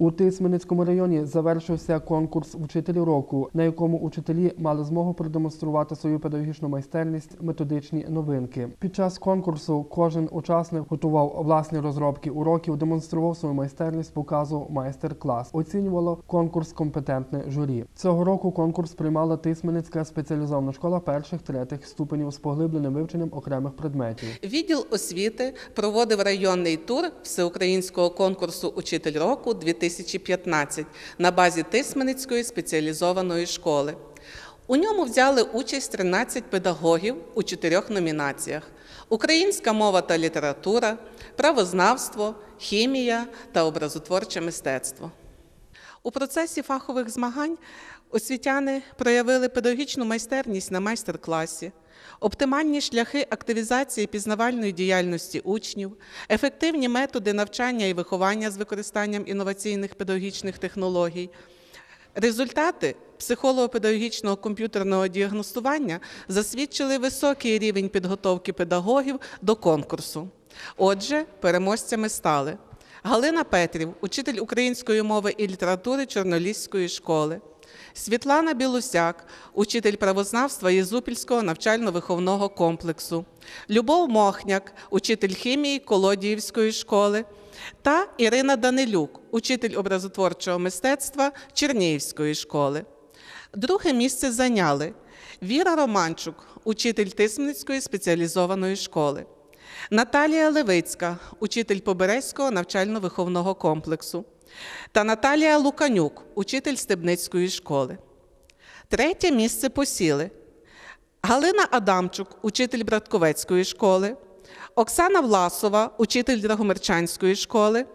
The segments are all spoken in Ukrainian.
У Тисменницькому районі завершився конкурс Учителі року, на якому учителі мали змогу продемонструвати свою педагогічну майстерність, методичні новинки. Під час конкурсу кожен учасник готував власні розробки уроків, демонстрував свою майстерність, показував майстер-клас. Оцінювало конкурс компетентне журі. Цього року конкурс приймала Тисменницька спеціалізована школа перших третіх ступенів з поглибленим вивченням окремих предметів. Відділ освіти проводив районний тур всеукраїнського конкурсу Учитель року 2015 на базі Тисменицької спеціалізованої школи. У ньому взяли участь 13 педагогів у чотирьох номінаціях: українська мова та література, правознавство, хімія та образотворче мистецтво. У процесі фахових змагань освітяни проявили педагогічну майстерність на майстер-класі, оптимальні шляхи активізації пізнавальної діяльності учнів, ефективні методи навчання і виховання з використанням інноваційних педагогічних технологій. Результати психолого-педагогічного комп'ютерного діагностування засвідчили високий рівень підготовки педагогів до конкурсу. Отже, переможцями стали Галина Петрів, учитель української мови і літератури Чорноліської школи, Світлана Білусяк, учитель правознавства Єзупільського навчально-виховного комплексу, Любов Мохняк, учитель хімії Колодіївської школи, та Ірина Данилюк, учитель образотворчого мистецтва Чернігівської школи. Друге місце зайняли Віра Романчук, учитель Тисменницької спеціалізованої школи. Наталія Левицька, учитель Поберезького навчально-виховного комплексу, та Наталія Луканюк, учитель Стебницької школи. Третє місце посіли. Галина Адамчук, учитель Братковецької школи, Оксана Власова, учитель Драгомирчанської школи,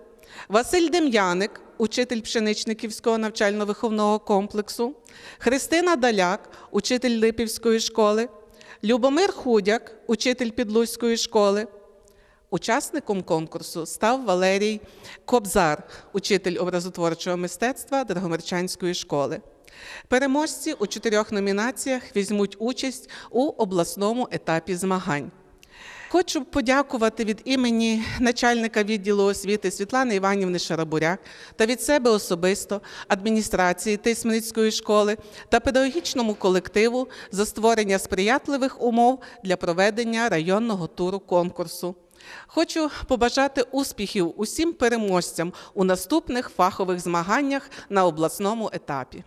Василь Дем'яник, учитель Пшеничниківського навчально-виховного комплексу, Христина Даляк, учитель Липівської школи, Любомир Худяк, учитель Підлузької школи. Учасником конкурсу став Валерій Кобзар, учитель образотворчого мистецтва Драгомирчанської школи. Переможці у чотирьох номінаціях візьмуть участь у обласному етапі змагань. Хочу подякувати від імені начальника відділу освіти Світлани Іванівни Шарабуряк та від себе особисто адміністрації Тисменницької школи та педагогічному колективу за створення сприятливих умов для проведення районного туру конкурсу. Хочу побажати успіхів усім переможцям у наступних фахових змаганнях на обласному етапі.